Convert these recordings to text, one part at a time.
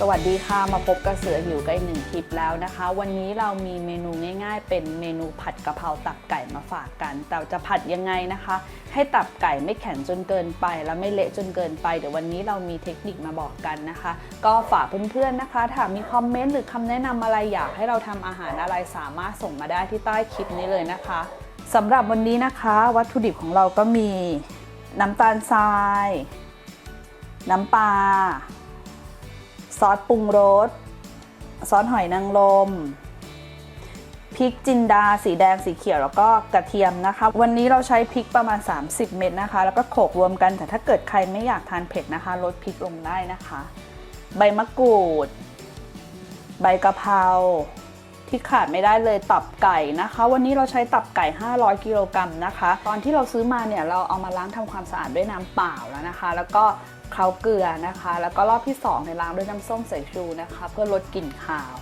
สวัสดีค่ะมาพบกับเสือหิวกันหนึ่งคลิปแล้วนะคะ วันนี้เรามีเมนูง่าย ๆ เป็นเมนูผัดกะเพราตับไก่มาฝากกัน แต่จะผัดยังไงนะคะ ให้ตับไก่ไม่แข็งจนเกินไป และไม่เละจนเกินไปเดี๋ยววันนี้เรามีเทคนิคมาบอกกันนะคะ ก็ฝากเพื่อนๆนะคะถ้ามีคอมเมนต์หรือคำแนะนำอะไรอยากให้เราทำอาหารอะไรสามารถส่งมาได้ที่ใต้คลิปนี้เลยนะคะสำหรับวันนี้นะคะ วัตถุดิบของเราก็มี น้ำตาลทราย น้ำปลา ซอสปรุงรส ซอสหอยนางรม พริกจินดา สีแดง สีเขียว แล้วก็กระเทียมนะคะ วันนี้เราใช้พริกประมาณ 30 เม็ดนะคะ แล้วก็โขลกรวมกัน แต่ถ้าเกิดใครไม่อยากทานเผ็ดนะคะ ลดพริกลงได้นะคะ ใบมะกรูด ใบกะเพรา ที่ขาดไม่ได้เลยตับไก่นะคะ วันนี้เราใช้ตับไก่ 500 กิโลกรัมนะคะ ตอนที่เราซื้อมาเนี่ยเราเอามาล้างทำความสะอาดด้วยน้ำเปล่าแล้วนะคะ แล้วก็เคล้าเกลือนะคะ แล้วก็รอบที่2ในล้างด้วยน้ำส้มสายชูนะคะ เพื่อลดกลิ่นคาว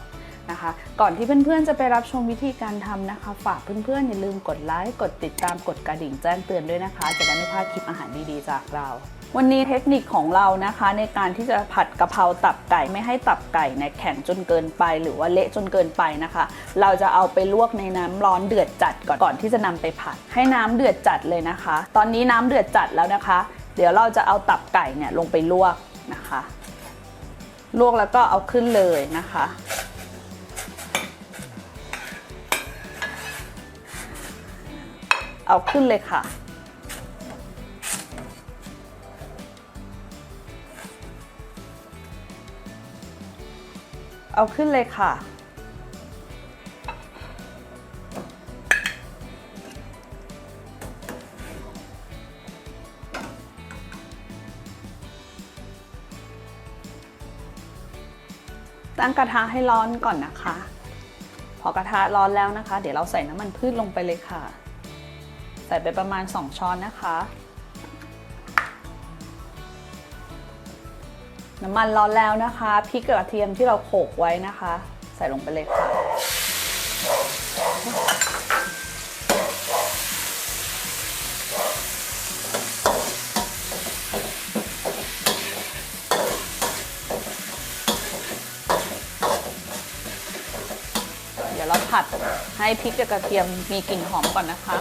นะคะ ก่อนที่เพื่อนๆจะไปรับชมวิธีการทำนะคะ ฝากเพื่อนๆอย่าลืมกดไลค์กดติดตามกดกระดิ่งแจ้งเตือนด้วยนะคะ จะได้ไม่พลาดคลิปอาหารดีๆจากเรา วันนี้เทคนิคของเรานะคะในการที่จะผัดกะเพราตับไก่ไม่ให้ตับไก่เนี่ยแข็งจนเกินไปหรือว่าเละจนเกินไปนะคะ เราจะเอาไปลวกในน้ำร้อนเดือดจัดก่อนก่อนที่จะนำไปผัด ให้น้ำเดือดจัดเลยนะคะ ตอนนี้น้ำเดือดจัดแล้วนะคะ เดี๋ยวเราจะเอาตับไก่เนี่ยลงไปลวกนะคะ ลวกแล้วก็เอาขึ้นเลยนะคะเอาขึ้นเลยค่ะ เอาขึ้นเลยค่ะ ตั้งกระทะให้ร้อนก่อนนะคะ พอกระทะร้อนแล้วนะคะ เดี๋ยวเราใส่น้ำมันพืชลงไปเลยค่ะ ใส่ไปประมาณ 2 ช้อนนะคะ น้ำมันร้อนแล้วนะคะพริกกระเทียมที่เราโขลกไว้นะคะ ใส่ลงไปเลยค่ะ เดี๋ยวเราผัดให้พริกกับกระเทียมมีกลิ่นหอมก่อนนะคะ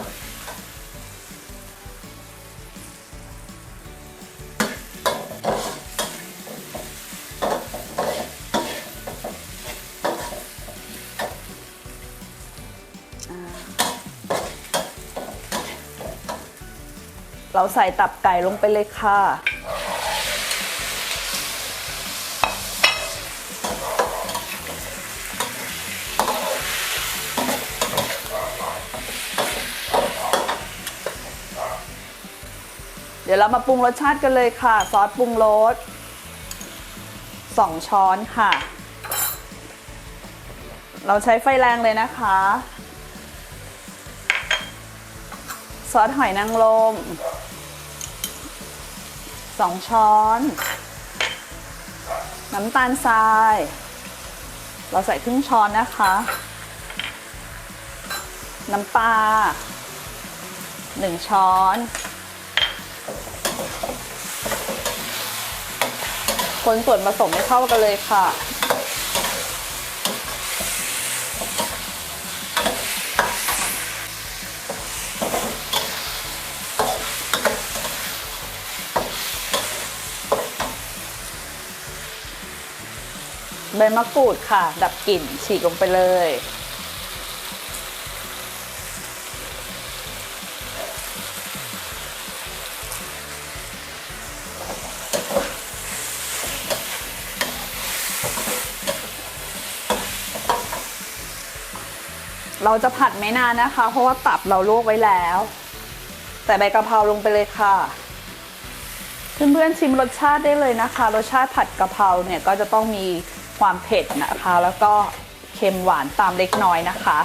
เราใส่ตับไก่ลงไปเลยค่ะ เดี๋ยวเรามาปรุงรสชาติกันเลยค่ะ ซอสปรุงรส2 ช้อนค่ะ เราใช้ไฟแรงเลยนะคะ ซอสหอยนางรม 2 ช้อน น้ำตาลทราย เราใส่ครึ่งช้อนนะคะ น้ำปลา1 ช้อน คนส่วนผสมให้เข้ากันเลยค่ะ บมะกรูดค่ะ ดับกลิ่นฉีกลงไปเลย เราจะผัดไม่นานนะคะ เพราะว่าตับเราลวกไว้แล้ว ใส่ใบกะเพราลงไปเลยค่ะเพื่อนๆชิมรสชาติได้เลยนะคะ รสชาติผัดกะเพราเนี่ยก็จะต้องมี ความเผ็ดนะคะ แล้วก็เค็มหวานตามเล็กน้อยนะคะ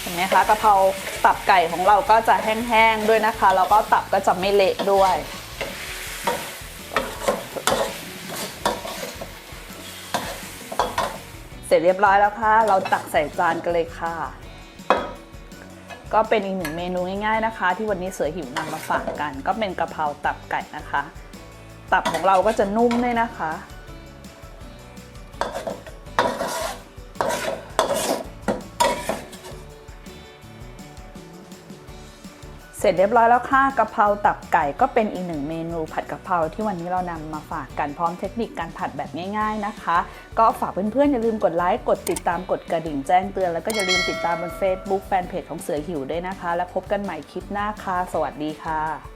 เห็นไหมคะกะเพราตับไก่ของเราก็จะแห้งๆด้วยนะคะ แล้วก็ตับก็จะไม่เละด้วย เสร็จเรียบร้อยแล้วค่ะ เราตักใส่จานกันเลยค่ะ ก็เป็นอีกหนึ่งเมนูง่ายๆนะคะ ที่วันนี้เสือหิวนำมาฝากกัน ก็เป็นกะเพราตับไก่นะคะ ตับของเราก็จะนุ่มด้วยนะคะ ร็จเรียบร้อยแล้วค่ะกะเพราตับไก่ก็เป็นอีกหนึ่งเมนูผัดกะเพราที่วันนี้เรานำมาฝากกันพร้อมเทคนิคการผัดแบบง่าย ๆนะคะ ก็ฝากเพื่อนๆอย่าลืมกดไลค์กดติดตามกดกระดิ่งแจ้งเตือนแล้วก็อย่าลืมติดตามบน Facebook แฟนเพจของเสือหิวด้วยนะคะ แล้วพบกันใหม่คลิปหน้าค่ะสวัสดีค่ะ